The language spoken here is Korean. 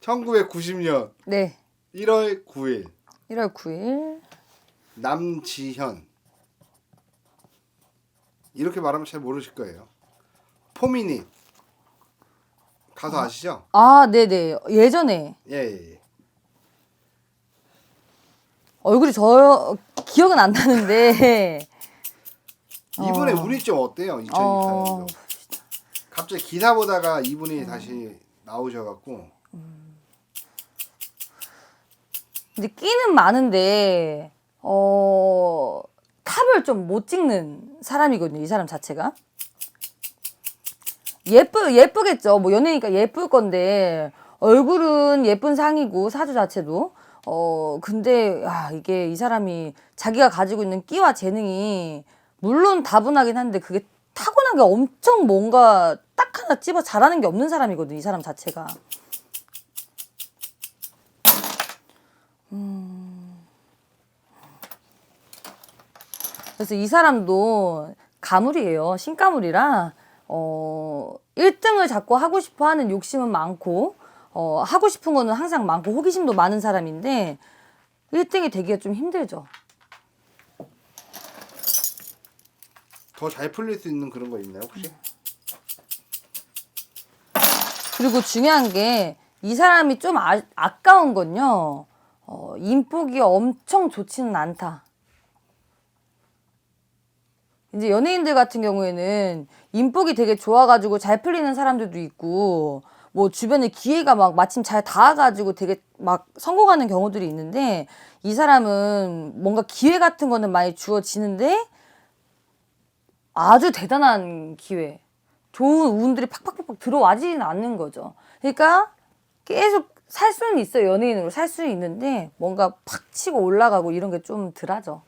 (1990년) 네. 1월 9일 1월 9일. 남지현 이렇게 말하면 잘 모르실 거예요 포미닛 가수 아 시죠? 아, 네네. 예전에 예, 예, 예. 얼굴이 저 기억은 안 나는데. 이분의 어. 운이 좀 어때요? 2024년도 어, 갑자기 기사 보다가 이분이 다시 나오셔갖고 근데 끼는 많은데 어 탑을 좀 못 찍는 사람이거든요. 이 사람 자체가. 예쁘 예쁘겠죠. 뭐 연예니까 예쁠 건데 얼굴은 예쁜 상이고 사주 자체도 어 근데 아 이게 이 사람이 자기가 가지고 있는 끼와 재능이 물론 다분하긴 한데 그게 타고나게 엄청 뭔가 딱 하나 집어 잘하는 게 없는 사람이거든 이 사람 자체가. 그래서 이 사람도 가물이에요. 신가물이라 어 1등을 자꾸 하고 싶어 하는 욕심은 많고 어 하고 싶은 거는 항상 많고 호기심도 많은 사람인데 1등이 되기가 좀 힘들죠. 더 잘 풀릴 수 있는 그런 거 있나요 혹시? 그리고 중요한 게 이 사람이 좀 아, 아까운 건요. 어, 인복이 엄청 좋지는 않다. 이제 연예인들 같은 경우에는 인복이 되게 좋아가지고 잘 풀리는 사람들도 있고, 뭐 주변에 기회가 막 마침 잘 닿아가지고 되게 막 성공하는 경우들이 있는데, 이 사람은 뭔가 기회 같은 거는 많이 주어지는데, 아주 대단한 기회. 좋은 운들이 팍팍팍팍 들어와지는 않는 거죠. 그러니까 계속 살 수는 있어요. 연예인으로 살 수는 있는데 뭔가 팍 치고 올라가고 이런 게 좀 덜하죠.